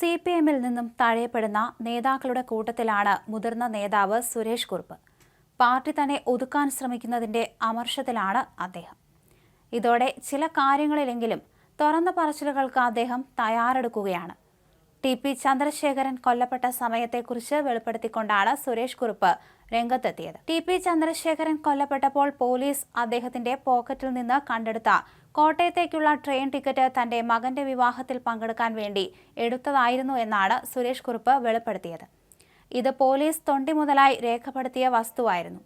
C P എമ്മിൽ നിന്നും തഴയപ്പെടുന്ന നേതാക്കളുടെ കൂട്ടത്തിലാണ് മുതിർന്ന നേതാവ് സുരേഷ് കുറുപ്പ്. പാർട്ടി തന്നെ ഒതുക്കാൻ ശ്രമിക്കുന്നതിന്റെ അമർഷത്തിലാണ് അദ്ദേഹം. ഇതോടെ ചില കാര്യങ്ങളിലെങ്കിലും തുറന്ന പറച്ചിലുകൾക്ക് അദ്ദേഹം തയ്യാറെടുക്കുകയാണ്. ടി പി ചന്ദ്രശേഖരൻ കൊല്ലപ്പെട്ട സമയത്തെക്കുറിച്ച് വെളിപ്പെടുത്തിക്കൊണ്ടാണ് സുരേഷ് കുറുപ്പ് രംഗത്തെത്തിയത്. ടി പി ചന്ദ്രശേഖരൻ കൊല്ലപ്പെട്ടപ്പോൾ പോലീസ് അദ്ദേഹത്തിന്റെ പോക്കറ്റിൽ നിന്ന് കണ്ടെടുത്ത കോട്ടയത്തേക്കുള്ള ട്രെയിൻ ടിക്കറ്റ് തന്റെ മകന്റെ വിവാഹത്തിൽ പങ്കെടുക്കാൻ വേണ്ടി എടുത്തതായിരുന്നു എന്നാണ് സുരേഷ് കുറുപ്പ് വെളിപ്പെടുത്തിയത്. ഇത് പോലീസ് തൊണ്ടി മുതലായി രേഖപ്പെടുത്തിയ വസ്തുവായിരുന്നു.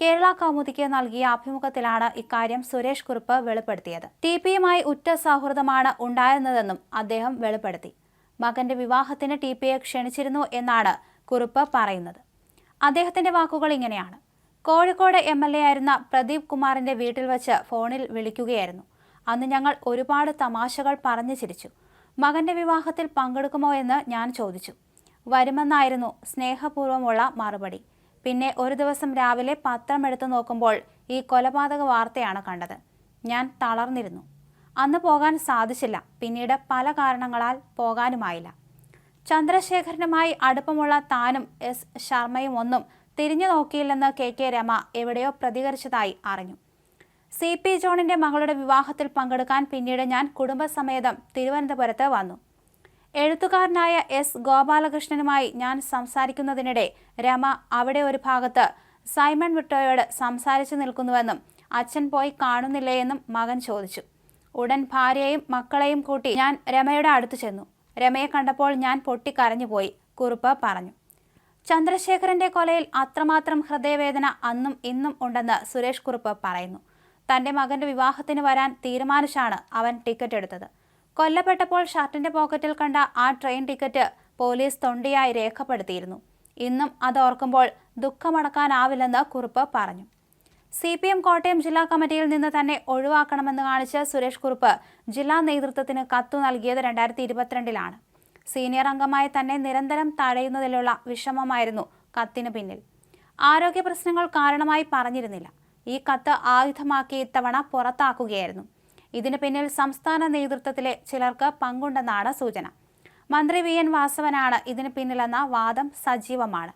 കേരള കൗമുദിക്ക് നൽകിയ അഭിമുഖത്തിലാണ് ഇക്കാര്യം സുരേഷ് കുറുപ്പ് വെളിപ്പെടുത്തിയത്. ടി പിയുമായി ഉറ്റ സൗഹൃദമാണ് ഉണ്ടായിരുന്നതെന്നും അദ്ദേഹം വെളിപ്പെടുത്തി. മകന്റെ വിവാഹത്തിന് ടി പിയെ ക്ഷണിച്ചിരുന്നു എന്നാണ് കുറുപ്പ് പറയുന്നത്. അദ്ദേഹത്തിന്റെ വാക്കുകൾ ഇങ്ങനെയാണ്. കോഴിക്കോട് എം എൽ എ ആയിരുന്ന പ്രദീപ് കുമാറിന്റെ വീട്ടിൽ വച്ച് ഫോണിൽ വിളിക്കുകയായിരുന്നു. അന്ന് ഞങ്ങൾ ഒരുപാട് തമാശകൾ പറഞ്ഞു ചിരിച്ചു. മകന്റെ വിവാഹത്തിൽ പങ്കെടുക്കുമോ എന്ന് ഞാൻ ചോദിച്ചു. വരുമെന്നായിരുന്നു സ്നേഹപൂർവമുള്ള മറുപടി. പിന്നെ ഒരു ദിവസം രാവിലെ പത്രം എടുത്തു നോക്കുമ്പോൾ ഈ കൊലപാതക വാർത്തയാണ് കണ്ടത്. ഞാൻ തളർന്നിരുന്നു. അന്ന് പോകാൻ സാധിച്ചില്ല. പിന്നീട് പല കാരണങ്ങളാൽ പോകാനുമായില്ല. ചന്ദ്രശേഖരനുമായി അടുപ്പമുള്ള താനും എസ് ശർമ്മയും ഒന്നും തിരിഞ്ഞു നോക്കിയില്ലെന്ന് കെ കെ രമ എവിടെയോ പ്രതികരിച്ചതായി അറിഞ്ഞു. സി പി ജോണിന്റെ മകളുടെ വിവാഹത്തിൽ പങ്കെടുക്കാൻ പിന്നീട് ഞാൻ കുടുംബസമേതം തിരുവനന്തപുരത്ത് വന്നു. എഴുത്തുകാരനായ എസ് ഗോപാലകൃഷ്ണനുമായി ഞാൻ സംസാരിക്കുന്നതിനിടെ രമ അവിടെ ഒരു ഭാഗത്ത് സൈമൺ വിട്ടോയോട് സംസാരിച്ചു നിൽക്കുന്നുവെന്നും അച്ഛൻ പോയി കാണുന്നില്ലേയെന്നും മകൻ ചോദിച്ചു. ഉടൻ ഭാര്യയും മക്കളെയും കൂട്ടി ഞാൻ രമയുടെ അടുത്ത് ചെന്നു. രമയെ കണ്ടപ്പോൾ ഞാൻ പൊട്ടിക്കരഞ്ഞുപോയി കുറുപ്പ് പറഞ്ഞു. ചന്ദ്രശേഖരന്റെ കൊലയിൽ അത്രമാത്രം ഹൃദയവേദന അന്നും ഇന്നും ഉണ്ടെന്ന് സുരേഷ് കുറുപ്പ് പറയുന്നു. തന്റെ മകന്റെ വിവാഹത്തിന് വരാൻ തീരുമാനിച്ചാണ് അവൻ ടിക്കറ്റ് എടുത്തത്. കൊല്ലപ്പെട്ടപ്പോൾ ഷർട്ടിന്റെ പോക്കറ്റിൽ കണ്ട ആ ട്രെയിൻ ടിക്കറ്റ് പോലീസ് തൊണ്ടിയായി രേഖപ്പെടുത്തിയിരുന്നു. ഇന്നും അത് ഓർക്കുമ്പോൾ ദുഃഖമടക്കാനാവില്ലെന്ന് കുറുപ്പ് പറഞ്ഞു. സി പി എം കോട്ടയം ജില്ലാ കമ്മിറ്റിയിൽ നിന്ന് തന്നെ ഒഴിവാക്കണമെന്ന് കാണിച്ച് സുരേഷ് കുറുപ്പ് ജില്ലാ നേതൃത്വത്തിന് കത്തു നൽകിയത് രണ്ടായിരത്തി ഇരുപത്തിരണ്ടിലാണ് സീനിയർ അംഗമായി തന്നെ നിരന്തരം തടയുന്നതിലുള്ള വിഷമമായിരുന്നു കത്തിന് പിന്നിൽ. ആരോഗ്യ പ്രശ്നങ്ങൾ കാരണമായി പറഞ്ഞിരുന്നില്ല. ഈ കത്ത് ആയുധമാക്കി ഇത്തവണ പുറത്താക്കുകയായിരുന്നു. ഇതിന് പിന്നിൽ സംസ്ഥാന നേതൃത്വത്തിലെ ചിലർക്ക് പങ്കുണ്ടെന്നാണ് സൂചന. മന്ത്രി വി. എൻ. വാസവനാണ് ഇതിന് പിന്നിലെന്ന വാദം സജീവമാണ്.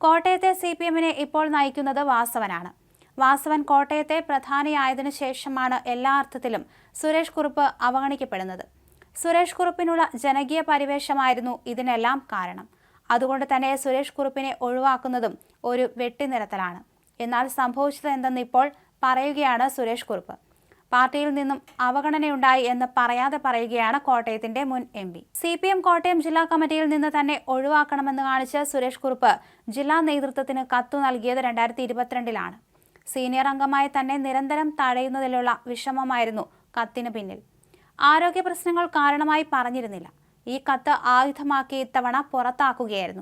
കോട്ടയത്തെ സി പി എമ്മിനെ ഇപ്പോൾ നയിക്കുന്നത് വാസവനാണ്. വാസവൻ കോട്ടയത്തെ പ്രധാനിയായതിനു ശേഷമാണ് എല്ലാ അർത്ഥത്തിലും സുരേഷ് കുറുപ്പ് അവഗണിക്കപ്പെടുന്നത്. സുരേഷ് കുറുപ്പിനുള്ള ജനകീയ പരിവേഷമായിരുന്നു ഇതിനെല്ലാം കാരണം. അതുകൊണ്ട് തന്നെ സുരേഷ് കുറുപ്പിനെ ഒഴിവാക്കുന്നതും ഒരു വെട്ടിനിരത്തലാണ്. എന്നാൽ സംഭവിച്ചത് എന്തെന്ന് ഇപ്പോൾ പറയുകയാണ് സുരേഷ് കുറുപ്പ്. പാർട്ടിയിൽ നിന്നും അവഗണനയുണ്ടായി എന്ന് പറയാതെ പറയുകയാണ് കോട്ടയത്തിന്റെ മുൻ M P. C P M Kottayam ജില്ലാ കമ്മിറ്റിയിൽ നിന്ന് തന്നെ ഒഴിവാക്കണമെന്ന് കാണിച്ച് സുരേഷ് കുറുപ്പ് ജില്ലാ നേതൃത്വത്തിന് കത്തു നൽകിയത് രണ്ടായിരത്തി ഇരുപത്തിരണ്ടിലാണ് സീനിയർ അംഗമായി തന്നെ നിരന്തരം തഴയുന്നതിലുള്ള വിഷമമായിരുന്നു കത്തിന് പിന്നിൽ. ആരോഗ്യ പ്രശ്നങ്ങൾ കാരണമായി പറഞ്ഞിരുന്നില്ല. ഈ കത്ത് ആയുധമാക്കി ഇത്തവണ പുറത്താക്കുകയായിരുന്നു.